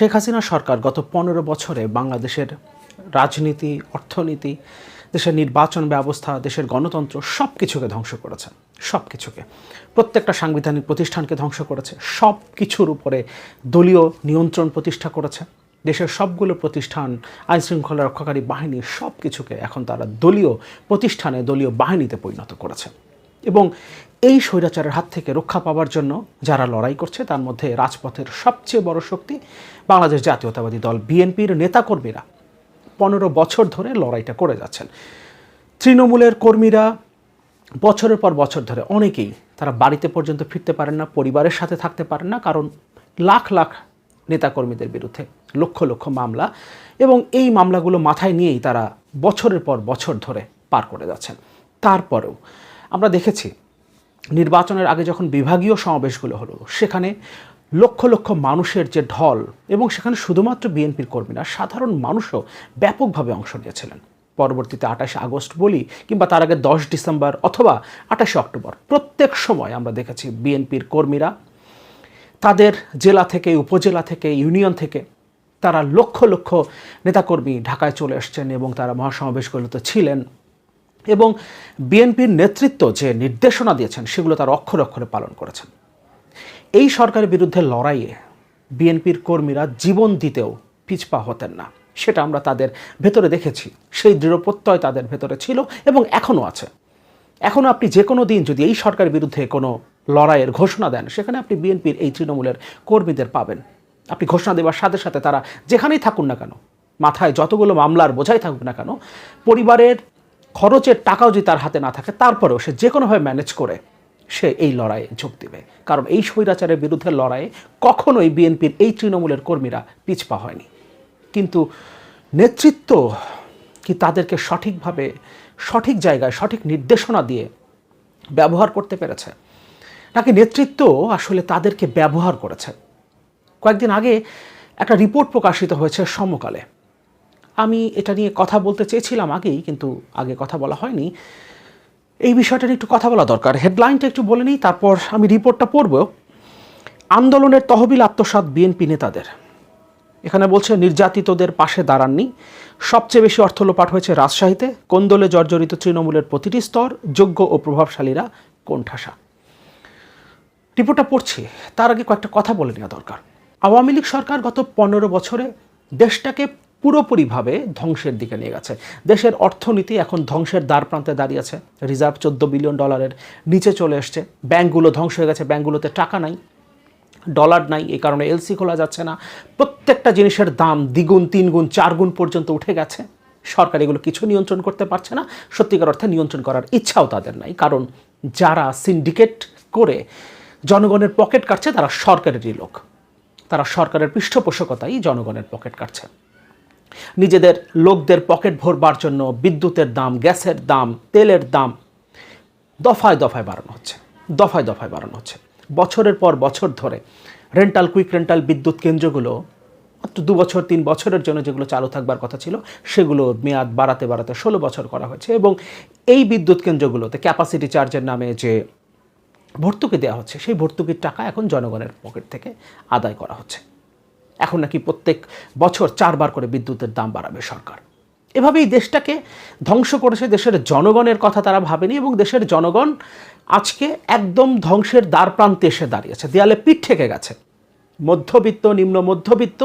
শেখ হাসিনা সরকার গত পনেরো বছরে বাংলাদেশের রাজনীতি, অর্থনীতি, দেশের নির্বাচন ব্যবস্থা, দেশের গণতন্ত্র সব কিছুকে ধ্বংস করেছে। সব কিছুকে প্রত্যেকটা সাংবিধানিক প্রতিষ্ঠানকে ধ্বংস করেছে। সব কিছুর উপরে দলীয় নিয়ন্ত্রণ প্রতিষ্ঠা করেছে। দেশের সবগুলো প্রতিষ্ঠান, আইনশৃঙ্খলা রক্ষাকারী বাহিনী সব কিছুকে এখন তারা দলীয় প্রতিষ্ঠানে দলীয় বাহিনীতে পরিণত করেছে। এবং এই স্বৈরাচারের হাত থেকে রক্ষা পাওয়ার জন্য যারা লড়াই করছে, তার মধ্যে রাজপথের সবচেয়ে বড় শক্তি বাংলাদেশ জাতীয়তাবাদী দল বিএনপির নেতাকর্মীরা। পনেরো বছর ধরে লড়াইটা করে যাচ্ছেন। তৃণমূলের কর্মীরা বছরের পর বছর ধরে অনেকেই তারা বাড়িতে পর্যন্ত ফিরতে পারেন না, পরিবারের সাথে থাকতে পারেন না, কারণ লাখ লাখ নেতাকর্মীদের বিরুদ্ধে লক্ষ লক্ষ মামলা এবং এই মামলাগুলো মাথায় নিয়েই তারা বছরের পর বছর ধরে পার করে যাচ্ছেন। তারপরেও আমরা দেখেছি নির্বাচনের আগে যখন বিভাগীয় সমাবেশগুলো হলো, সেখানে লক্ষ লক্ষ মানুষের যে ঢল এবং সেখানে শুধুমাত্র বিএনপির কর্মীরা, সাধারণ মানুষও ব্যাপকভাবে অংশ নিয়েছিলেন। পরবর্তীতে আঠাশে আগস্ট বলি কিংবা তার আগে দশ ডিসেম্বর অথবা আঠাশে অক্টোবর, প্রত্যেক সময় আমরা দেখেছি বিএনপির কর্মীরা তাদের জেলা থেকে, উপজেলা থেকে, ইউনিয়ন থেকে তারা লক্ষ লক্ষ নেতাকর্মী ঢাকায় চলে এসছেন এবং তারা মহাসমাবেশগুলোতে ছিলেন। এবং বিএনপির নেতৃত্ব যে নির্দেশনা দিয়েছেন, সেগুলো তার অক্ষরে অক্ষরে পালন করেছেন। এই সরকারের বিরুদ্ধে লড়াইয়ে বিএনপির কর্মীরা জীবন দিতেও পিছপা হতেন না। সেটা আমরা তাদের ভেতরে দেখেছি। সেই দৃঢ় প্রত্যয় তাদের ভেতরে ছিল এবং এখনও আছে। এখনও আপনি যে কোনো দিন যদি এই সরকারের বিরুদ্ধে কোনো লড়াইয়ের ঘোষণা দেন, সেখানে আপনি বিএনপির এই তৃণমূলের কর্মীদের পাবেন। আপনি ঘোষণা দেওয়ার সাথে সাথে তারা যেখানেই থাকুন না কেন, মাথায় যতগুলো মামলার বোঝাই থাকুক না কেন, পরিবারের খরচের টাকাও যদি তার হাতে না থাকে, তারপরেও সে যে কোনোভাবে ম্যানেজ করে, সে এই লড়াইয়ে যোগ দেবে। কারণ এই স্বৈরাচারের বিরুদ্ধে লড়াইয়ে কখনোই বিএনপির এই তৃণমূলের কর্মীরা পিছপা হয়নি। কিন্তু নেতৃত্ব কি তাদেরকে সঠিকভাবে, সঠিক জায়গায়, সঠিক নির্দেশনা দিয়ে ব্যবহার করতে পেরেছে? নাকি নেতৃত্ব আসলে তাদেরকে ব্যবহার করেছে? কয়েকদিন আগে একটা রিপোর্ট প্রকাশিত হয়েছে সমকালে। আমি এটা নিয়ে কথা বলতে চেয়েছিলাম আগেই, কিন্তু আগে কথা বলা হয়নি। এই বিষয়টা একটু কথা বলা দরকার। হেডলাইনটা একটু বলে নিই, তারপর আমি রিপোর্টটা পড়ব। আন্দোলনের তহবিল আত্মসাৎ বিএনপি নেতাদের। এখানে বলছে, নির্যাতিতদের পাশে দাঁড়াননি। সবচেয়ে বেশি অর্থ লোপাট হয়েছে রাজশাহীতে। কোন্দলে জর্জরিত তৃণমূলের প্রতিটি স্তর, যোগ্য ও প্রভাবশালীরা কোণঠাসা। রিপোর্টটা পড়ছি। তার আগে কয়েকটা কথা বলে নেওয়া দরকার। আওয়ামী লীগ সরকার গত পনেরো বছরে দেশটাকে পুরোপুরিভাবে ধ্বংসের দিকে নিয়ে গেছে। দেশের অর্থনীতি এখন ধ্বংসের দ্বার প্রান্তে দাঁড়িয়েছে রিজার্ভ চোদ্দ বিলিয়ন ডলারের নিচে চলে এসছে। ব্যাংকগুলো ধ্বংস হয়ে গেছে, ব্যাংকগুলোতে টাকা নাই, ডলার নাই, এই কারণে এলসি খোলা যাচ্ছে না। প্রত্যেকটা জিনিসের দাম দ্বিগুণ, তিনগুণ, চারগুণ পর্যন্ত উঠে গেছে। সরকার এগুলো কিছু নিয়ন্ত্রণ করতে পারছে না। সত্যিকার অর্থে নিয়ন্ত্রণ করার ইচ্ছাও তাদের নাই। কারণ যারা সিন্ডিকেট করে জনগণের পকেট কাটছে, তারা সরকারেরই লোক। তারা সরকারের পৃষ্ঠপোষকতাই জনগণের পকেট কাটছে। নিজেদের লোকদের পকেট ভরবার জন্য বিদ্যুতের দাম, গ্যাসের দাম, তেলের দাম দফায় দফায় বাড়ানো হচ্ছে, দফায় দফায় বাড়ানো হচ্ছে। বছরের পর বছর ধরে রেন্টাল কুইক রেন্টাল বিদ্যুৎ কেন্দ্রগুলো মাত্র দু বছর, তিন বছরের জন্য যেগুলো চালু থাকবার কথা ছিল, সেগুলো মেয়াদ বাড়াতে বাড়াতে ষোলো বছর করা হয়েছে এবং এই বিদ্যুৎ কেন্দ্রগুলোতে ক্যাপাসিটি চার্জের নামে যে ভর্তুকি দেওয়া হচ্ছে, সেই ভর্তুকির টাকা এখন জনগণের পকেট থেকে আদায় করা হচ্ছে। এখন নাকি প্রত্যেক বছর চারবার করে বিদ্যুতের দাম বাড়াবে সরকার। এভাবেই দেশটাকে ধ্বংস করেছে দেশের জনগণের কথা তারা ভাবেনি এবং দেশের জনগণ আজকে একদম ধ্বংসের দ্বার প্রান্তে এসে দাঁড়িয়েছে। দেয়ালে পিঠ ঠেকে গেছে। মধ্যবিত্ত, নিম্ন মধ্যবিত্ত,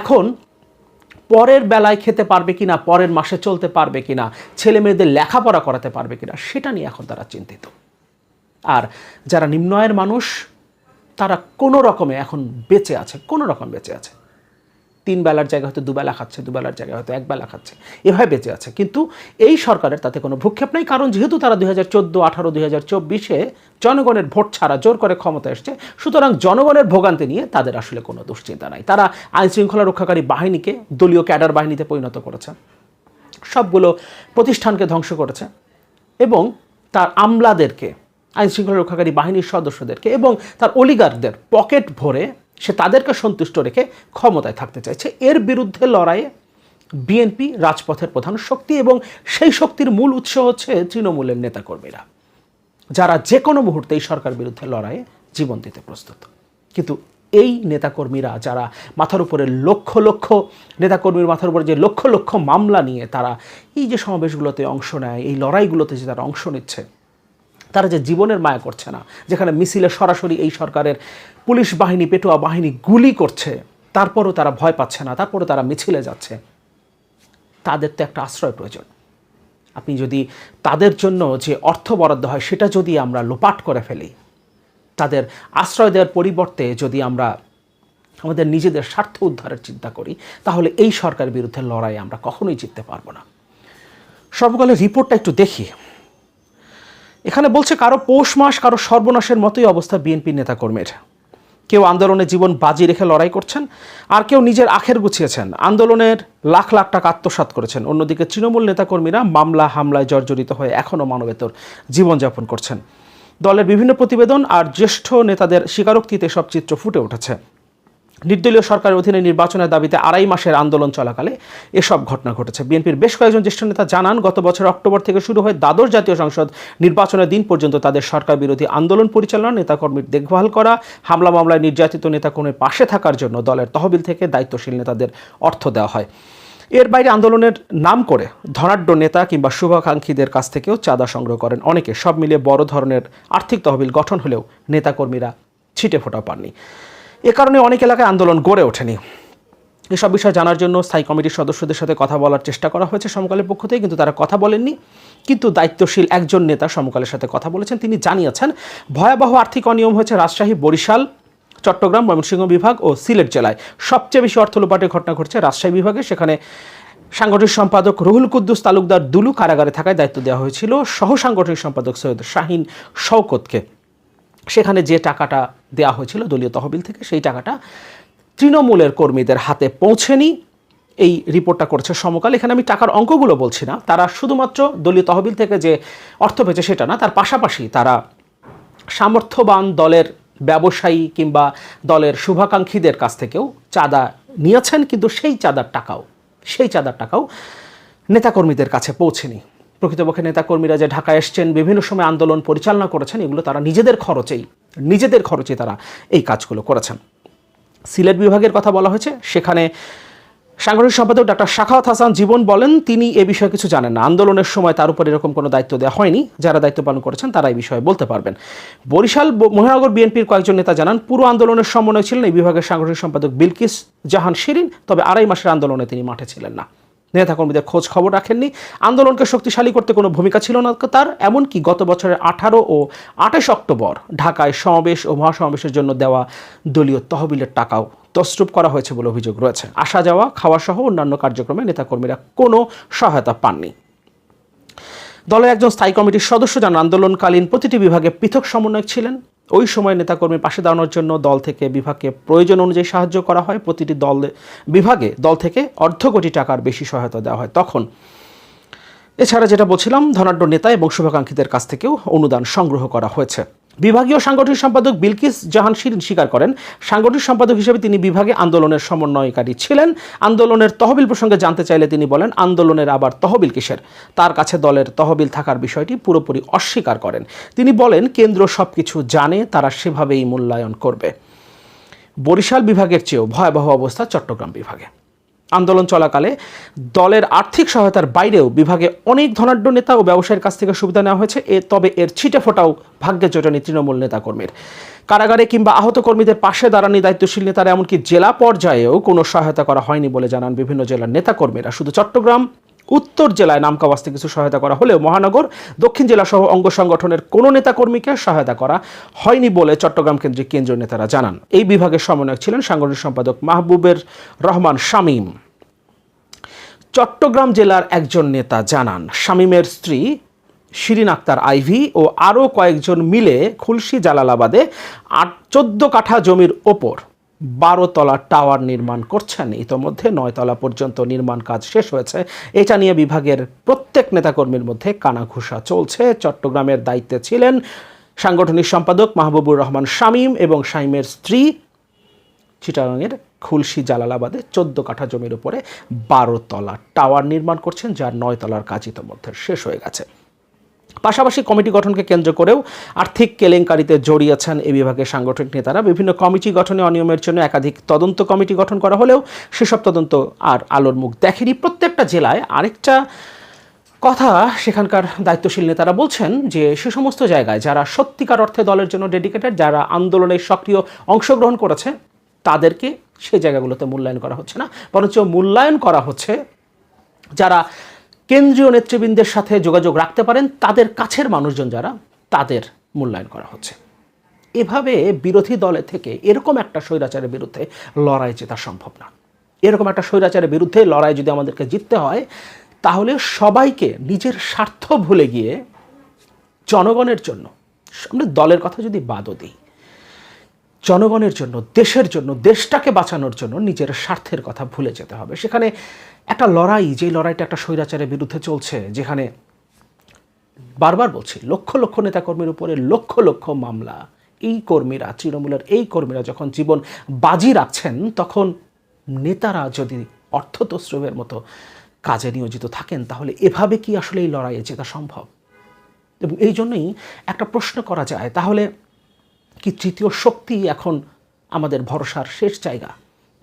এখন পরের বেলায় খেতে পারবে কিনা, পরের মাসে চলতে পারবে কিনা, ছেলে মেয়েদের লেখাপড়া করাতে পারবে কিনা, সেটা নিয়ে এখন তারা চিন্তিত। আর যারা নিম্ন আয়ের মানুষ তারা কোনো রকমে এখন বেঁচে আছে, কোনো রকম বেঁচে আছে। তিন বেলার জায়গায় হয়তো দুবেলা খাচ্ছে দুবেলার জায়গায় হয়তো এক বেলা খাচ্ছে, এভাবে বেঁচে আছে। কিন্তু এই সরকারের তাতে কোনো ভূক্ষেপ নেই, কারণ যেহেতু তারা দুই হাজার চোদ্দ, আঠারো, দুই হাজার চব্বিশে জনগণের ভোট ছাড়া জোর করে ক্ষমতা এসছে, সুতরাং জনগণের ভোগান্তি নিয়ে তাদের আসলে কোনো দুশ্চিন্তা নাই। তারা আইন শৃঙ্খলা রক্ষাকারী বাহিনীকে, দলীয় ক্যাডার বাহিনীতে পরিণত করেছে। সবগুলো প্রতিষ্ঠানকে ধ্বংস করেছে এবং তার আমলাদেরকে আইন শৃঙ্খলা রক্ষাকারী বাহিনীর সদস্যদেরকে এবং তার অলিগারদের পকেট ভরে সে তাদেরকে সন্তুষ্ট রেখে ক্ষমতায় থাকতে চাইছে। এর বিরুদ্ধে লড়াইয়ে বিএনপি, রাজপথের প্রধান শক্তি এবং সেই শক্তির মূল উৎস হচ্ছে তৃণমূলের নেতাকর্মীরা, যারা যে কোনো মুহূর্তে এই সরকার বিরুদ্ধে লড়াইয়ে জীবন দিতে প্রস্তুত। কিন্তু এই নেতাকর্মীরা, যারা মাথার উপরে লক্ষ লক্ষ, নেতাকর্মীর মাথার উপরে যে লক্ষ লক্ষ মামলা নিয়ে তারা এই যে সমাবেশগুলোতে অংশ নেয়, এই লড়াইগুলোতে যে তারা অংশ নিচ্ছে তারা যে জীবনের মায়া করছে না, যেখানে মিছিলে সরাসরি এই সরকারের পুলিশ বাহিনী, পেটোয়া বাহিনী গুলি করছে, তারপরও তারা ভয় পাচ্ছে না, তারপরও তারা মিছিলে যাচ্ছে, তাদের তো একটা আশ্রয় প্রয়োজন। আপনি যদি তাদের জন্য যে অর্থ বরাদ্দ হয়, সেটা যদি আমরা লোপাট করে ফেলি, তাদের আশ্রয় দেওয়ার পরিবর্তে যদি আমরা আমাদের নিজেদের স্বার্থ উদ্ধারের চিন্তা করি, তাহলে এই সরকারের বিরুদ্ধে লড়াই আমরা কখনোই জিততে পারব না। সর্বকালের রিপোর্টটা একটু দেখি। এখানে বলছে কারও পৌষ মাস, কারও সর্বনাশের মতোই অবস্থা বিএনপি নেতাকর্মীর। কেউ আন্দোলনে জীবন বাজি রেখে লড়াই করছেন, আর কেউ নিজের আখের গুছিয়েছেন। আন্দোলনের লাখ লাখ টাকা আত্মসাৎ করেছেন। অন্যদিকে তৃণমূল নেতাকর্মীরা মামলা হামলায় জর্জরিত হয়ে এখনও মানবেতর জীবনযাপন করছেন। দলের বিভিন্ন প্রতিবেদন আর জ্যেষ্ঠ নেতাদের স্বীকারোক্তিতে সব চিত্র ফুটে উঠেছে। নির্দলীয় সরকারের অধীনে নির্বাচনের দাবিতে আড়াই মাসের আন্দোলন চলাকালে এসব ঘটনা ঘটেছে। বিএনপির বেশ কয়েকজন জ্যেষ্ঠ নেতা জানান, গত বছর অক্টোবর থেকে শুরু হয়ে দ্বাদশ জাতীয় সংসদ নির্বাচনের দিন পর্যন্ত তাদের সরকার বিরোধী আন্দোলন পরিচালনা, নেতাকর্মীর দেখভাল করা, হামলা মামলায় নির্যাতিত নেতাকর্মীর পাশে থাকার জন্য দলের তহবিল থেকে দায়িত্বশীল নেতাদের অর্থ দেওয়া হয়। এর বাইরে আন্দোলনের নাম করে ধনাঢ্য নেতা কিংবা শুভাকাঙ্ক্ষীদের কাছ থেকেও চাঁদা সংগ্রহ করেন অনেকে। সব মিলিয়ে বড় ধরনের আর্থিক তহবিল গঠন হলেও নেতাকর্মীরা ছিটে ফোটা পাননি। এ কারণে অনেক এলাকায় আন্দোলন গড়ে ওঠেনি। এসব বিষয় জানার জন্য স্থায়ী কমিটির সদস্যদের সাথে কথা বলার চেষ্টা করা হয়েছে সমকালের পক্ষ থেকে, কিন্তু তারা কথা বলেননি। কিন্তু দায়িত্বশীল একজন নেতা সমকালের সাথে কথা বলেছেন। তিনি জানিয়েছেন, ভয়াবহ আর্থিক অনিয়ম হয়েছে রাজশাহী, বরিশাল, চট্টগ্রাম, ময়মনসিংহ বিভাগ ও সিলেট জেলায়। সবচেয়ে বেশি অর্থ লোপাটের ঘটনা ঘটছে রাজশাহী বিভাগে। সেখানে সাংগঠনিক সম্পাদক রুহুল কুদ্দুস তালুকদার দুলু কারাগারে থাকায় দায়িত্ব দেওয়া হয়েছিল সহ সাংগঠনিক সম্পাদক সৈয়দ শাহিন শওকতকে। সেখানে যে টাকাটা দেওয়া হয়েছিল দলীয় তহবিল থেকে, সেই টাকাটা তৃণমূলের কর্মীদের হাতে পৌঁছেনি। এই রিপোর্টটা করেছে সমকাল। এখানে আমি টাকার অঙ্কগুলো বলছি না। তারা শুধুমাত্র দলীয় তহবিল থেকে যে অর্থ পেয়েছে সেটা না, তার পাশাপাশি তারা সামর্থ্যবান দলের ব্যবসায়ী কিংবা দলের শুভাকাঙ্ক্ষীদের কাছ থেকেও চাঁদা নিয়েছেন, কিন্তু সেই চাঁদার টাকাও, সেই চাঁদার টাকাও নেতাকর্মীদের কাছে পৌঁছেনি। প্রকৃতপক্ষে নেতাকর্মীরা যে ঢাকায় এসছেন, বিভিন্ন সময় আন্দোলন পরিচালনা করেছেন, এগুলো তারা নিজেদের খরচেই, নিজেদের খরচে তারা এই কাজগুলো করেছেন। সিলেট বিভাগের কথা বলা হয়েছে, সেখানে সাংগঠনিক সম্পাদক ডাক্তার শাখাওয়াত হাসান জীবন বলেন, তিনি এ বিষয়ে কিছু জানেন না। আন্দোলনের সময় তার উপর এরকম কোনো দায়িত্ব দেওয়া হয়নি। যারা দায়িত্ব পালন করেছেন, তারা এই বিষয়ে বলতে পারবেন। বরিশাল মহানগর বিএনপির কয়েকজন নেতা জানান, পুরো আন্দোলনের সমন্বয় ছিলেন এই বিভাগের সাংগঠনিক সম্পাদক বিলকিস জাহান শিরিন, তবে আড়াই মাসের আন্দোলনে তিনি মাঠে ছিলেন না। নেতাকর্মীদের খোঁজ খবর রাখেননি। আন্দোলনকে শক্তিশালী করতে কোনো ভূমিকা ছিল না তার, এমনকি গত বছরের আঠারো ও আঠাশ অক্টোবর ঢাকায় সমাবেশ ও মহাসমাবেশের জন্য দেওয়া দলীয় তহবিলের টাকাও তসরুপ করা হয়েছে বলে অভিযোগ রয়েছে। আসা যাওয়া, খাওয়া সহ অন্যান্য কার্যক্রমে নেতাকর্মীরা কোনো সহায়তা পাননি। দলের একজন স্থায়ী কমিটির সদস্য যান আন্দোলনকালীন প্রতিটি বিভাগে পৃথক সমন্বয়ক ছিলেন। ওই সময় নেতাকর্মীর পাশে দাঁড়ানোর জন্য দল থেকে বিভাগকে প্রয়োজন অনুযায়ী সাহায্য করা হয়। প্রতিটি দল, বিভাগে দল থেকে অর্ধ কোটি টাকার বেশি সহায়তা দেওয়া হয়। তখন এছাড়া যেটা বলছিলাম, ধনাঢ্য নেতা এবং শুভাকাঙ্ক্ষীদের কাছ থেকেও অনুদান সংগ্রহ করা হয়েছে। বিভাগীয় সাংগঠনিক সম্পাদক বিলকিস জাহান শিরিন স্বীকার করেন। সাংগঠনিক সম্পাদক হিসেবে তিনি বিভাগে আন্দোলনের সমন্বয়কারী ছিলেন। আন্দোলনের তহবিল প্রসঙ্গে জানতে চাইলে তিনি বলেন, আন্দোলনের আবার তহবিল কিসের? তার কাছে দলের তহবিল থাকার বিষয়টি পুরোপুরি অস্বীকার করেন। তিনি বলেন, কেন্দ্র সবকিছু জানে, তারা সেভাবেই মূল্যায়ন করবে। বরিশাল বিভাগের চেয়েও ভয়াবহ অবস্থা চট্টগ্রাম বিভাগে। আন্দোলন চলাকালে দলের আর্থিক সহায়তার বাইরেও বিভাগে অনেক ধনাঢ্য নেতা ও ব্যবসায়ীর কাছ থেকে সুবিধা নেওয়া হয়েছে। এ, তবে এর ছিটে ফোটাও ভাগ্যে জোটানি তৃণমূল নেতাকর্মীর। কারাগারে কিংবা আহত কর্মীদের পাশে দাঁড়ানি দায়িত্বশীল নেতারা, এমনকি জেলা পর্যায়েও কোনো সহায়তা করা হয়নি বলে জানান বিভিন্ন জেলার নেতাকর্মীরা। শুধু চট্টগ্রাম উত্তর জেলায় নামকা কিছু সহায়তা করা হলেও মহানগর, দক্ষিণ জেলা সহ অঙ্গ সংগঠনের কোনো নেতাকর্মীকে সহায়তা করা হয়নি বলে চট্টগ্রাম কেন্দ্রিক কেন্দ্রীয় নেতারা জানান। এই বিভাগের সমন্বয়ক ছিলেন সাংগঠনিক সম্পাদক মাহবুবের রহমান শামীম। চট্টগ্রাম জেলার একজন নেতা জানান, শামীমের স্ত্রী শিরিন আক্তার আইভি ও আরও কয়েকজন মিলে খুলশি জালালাবাদে আট, চোদ্দ কাঠা জমির ওপর বারো তলা টাওয়ার নির্মাণ করছেন। ইতোমধ্যে নয় তলা পর্যন্ত নির্মাণ কাজ শেষ হয়েছে। এটা নিয়ে বিভাগের প্রত্যেক নেতাকর্মীর মধ্যে কানাঘুষা চলছে। চট্টগ্রামের দায়িত্বে ছিলেন সাংগঠনিক সম্পাদক মাহবুবুর রহমান শামীম এবং শামীমের স্ত্রী চিটাগাংয়ের খুলশি জালালাবাদে চোদ্দ কাঠা জমির উপরে বারো তলা টাওয়ার নির্মাণ করছেন, যার নয় তলার কাজ ইতোমধ্যে শেষ হয়ে গেছে। পাশাপাশি কমিটি গঠনকে কেন্দ্র করেও আর্থিক কেলেঙ্কারিতে জড়িয়েছেন এই বিভাগের সাংগঠনিক নেতারা। বিভিন্ন কমিটি গঠনে অনিয়মের জন্য একাধিক তদন্ত কমিটি গঠন করা হলেও সেসব তদন্ত আর আলোর মুখ দেখেনি। প্রত্যেকটা জেলায় আরেকটা কথা সেখানকার দায়িত্বশীল নেতারা বলছেন যে সে সমস্ত জায়গায় যারা সত্যিকার অর্থে দলের জন্য ডেডিকেটেড, যারা আন্দোলনে সক্রিয় অংশগ্রহণ করেছে, তাদেরকে সেই জায়গাগুলোতে মূল্যায়ন করা হচ্ছে না। বরঞ্চ মূল্যায়ন করা হচ্ছে যারা কেন্দ্রীয় নেতৃবৃন্দের সাথে যোগাযোগ রাখতে পারেন তাদের কাছের মানুষজন যারা, তাদের মূল্যায়ন করা হচ্ছে। এভাবে বিরোধী দলে থেকে এরকম একটা স্বৈরাচারের বিরুদ্ধে লড়াই জেতা সম্ভব না। এরকম একটা স্বৈরাচারের বিরুদ্ধে লড়াই যদি আমাদেরকে জিততে হয়, তাহলে সবাইকে নিজের স্বার্থ ভুলে গিয়ে জনগণের জন্য আমরা দলের কথা যদি বাদও দিই, জনগণের জন্য, দেশের জন্য, দেশটাকে বাঁচানোর জন্য নিজের স্বার্থের কথা ভুলে যেতে হবে। সেখানে একটা লড়াই যে লড়াইটা একটা স্বৈরাচারের বিরুদ্ধে চলছে, যেখানে বারবার বলছি, লক্ষ লক্ষ নেতাকর্মীর উপরে লক্ষ লক্ষ মামলা। এই কর্মীরা, তৃণমূলের এই কর্মীরা যখন জীবন বাজি রাখছেন, তখন নেতারা যদি অর্থতস্রবের মতো কাজে নিয়োজিত থাকেন, তাহলে এভাবে কি আসলে এই লড়াইয়ে জেতা সম্ভব? এবং এই জন্যই একটা প্রশ্ন করা যায়, তাহলে কি তৃতীয় শক্তি এখন আমাদের ভরসার শেষ জায়গা?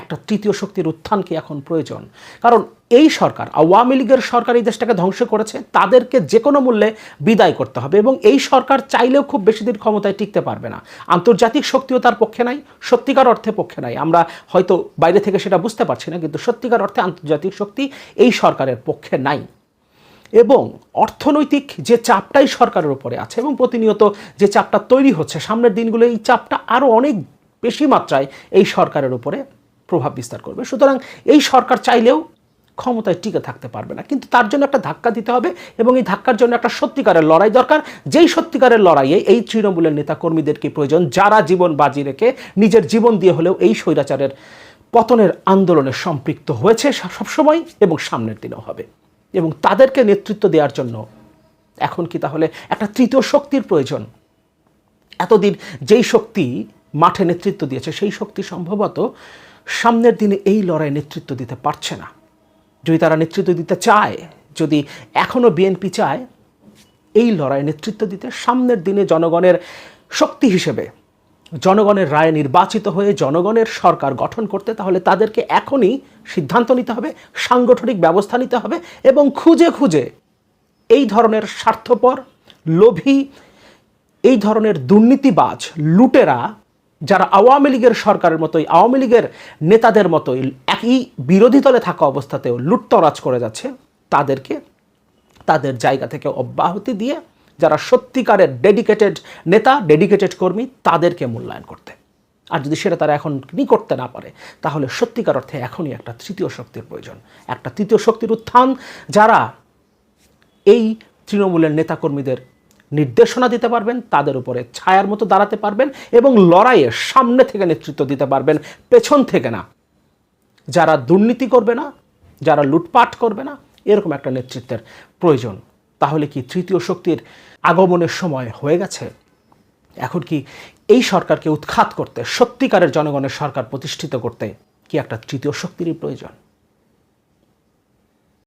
একটা তৃতীয় শক্তির উত্থান কি এখন প্রয়োজন। কারণ এই সরকার, আওয়ামী লীগের সরকার এই দেশটাকে ধ্বংস করেছে, তাদেরকে যে কোনো মূল্যে বিদায় করতে হবে এবং এই সরকার চাইলেও খুব বেশি দিন ক্ষমতায় টিকতে পারবে না। আন্তর্জাতিক শক্তিও তার পক্ষে নাই, সত্যিকার অর্থে পক্ষে নাই। আমরা হয়তো বাইরে থেকে সেটা বুঝতে পারছি না, কিন্তু সত্যিকার অর্থে আন্তর্জাতিক শক্তি এই সরকারের পক্ষে নাই। এবং অর্থনৈতিক যে চাপটাই সরকারের উপরে আছে এবং প্রতিনিয়ত যে চাপটা তৈরি হচ্ছে, সামনের দিনগুলো এই চাপটা আরও অনেক বেশি মাত্রায় এই সরকারের উপরে প্রভাব বিস্তার করবে। সুতরাং এই সরকার চাইলেও ক্ষমতায় টিকে থাকতে পারবে না। কিন্তু তার জন্য একটা ধাক্কা দিতে হবে এবং এই ধাক্কার জন্য একটা সত্যিকারের লড়াই দরকার। যেই সত্যিকারের লড়াইয়ে এই তৃণমূলের নেতা কর্মীদেরকে প্রয়োজন, যারা জীবন বাজি রেখে নিজের জীবন দিয়ে হলেও এই স্বৈরাচারের পতনের আন্দোলনে সম্পৃক্ত হয়েছে সবসময় এবং সামনের দিনেও হবে। এবং তাদেরকে নেতৃত্ব দেওয়ার জন্য এখন কি তাহলে একটা তৃতীয় শক্তির প্রয়োজন? এতদিন যেই শক্তি মাঠে নেতৃত্ব দিয়েছে, সেই শক্তি সম্ভবত সামনের দিনে এই লড়াই নেতৃত্ব দিতে পারছে না। যদি তারা নেতৃত্ব দিতে চায়, যদি এখনও বিএনপি চায়, এই লড়াই নেতৃত্ব দিতে সামনের দিনে জনগণের শক্তি হিসেবে, জনগণের রায় নির্বাচিত হয়ে জনগণের সরকার গঠন করতে, তাহলে তাদেরকে এখনই সিদ্ধান্ত নিতে হবে, সাংগঠনিক ব্যবস্থা নিতে হবে এবং খুঁজে খুঁজে এই ধরনের স্বার্থপর, লোভী, এই ধরনের দুর্নীতিবাজ লুটেরা যারা আওয়ামী লীগের সরকারের মতোই, আওয়ামী লীগের নেতাদের মতোই একই বিরোধী দলে থাকা অবস্থাতেও লুটতরাজ করে যাচ্ছে, তাদেরকে তাদের জায়গা থেকে অব্যাহতি দিয়ে যারা সত্যিকারের ডেডিকেটেড নেতা ডেডিকেটেড কর্মী, তাদেরকে মূল্যায়ন করতে। আর যদি সেটা তারা এখন নি করতে না পারে, তাহলে সত্যিকার অর্থে এখনই একটা তৃতীয় শক্তির প্রয়োজন। একটা তৃতীয় শক্তির উত্থান যারা এই তৃণমূলের নেতাকর্মীদের নির্দেশনা দিতে পারবেন, তাদের উপরে ছায়ার মতো দাঁড়াতে পারবেন এবং লড়াইয়ে সামনে থেকে নেতৃত্ব দিতে পারবেন, পেছন থেকে না। যারা দুর্নীতি করবে না, যারা লুটপাট করবে না, এরকম একটা নেতৃত্বের প্রয়োজন। তাহলে কি তৃতীয় শক্তির আগমনের সময় হয়ে গেছে? এখন কি এই সরকারকে উৎখাত করতে, সত্যিকারের জনগণের সরকার প্রতিষ্ঠিত করতে কি একটা তৃতীয় শক্তিরই প্রয়োজন?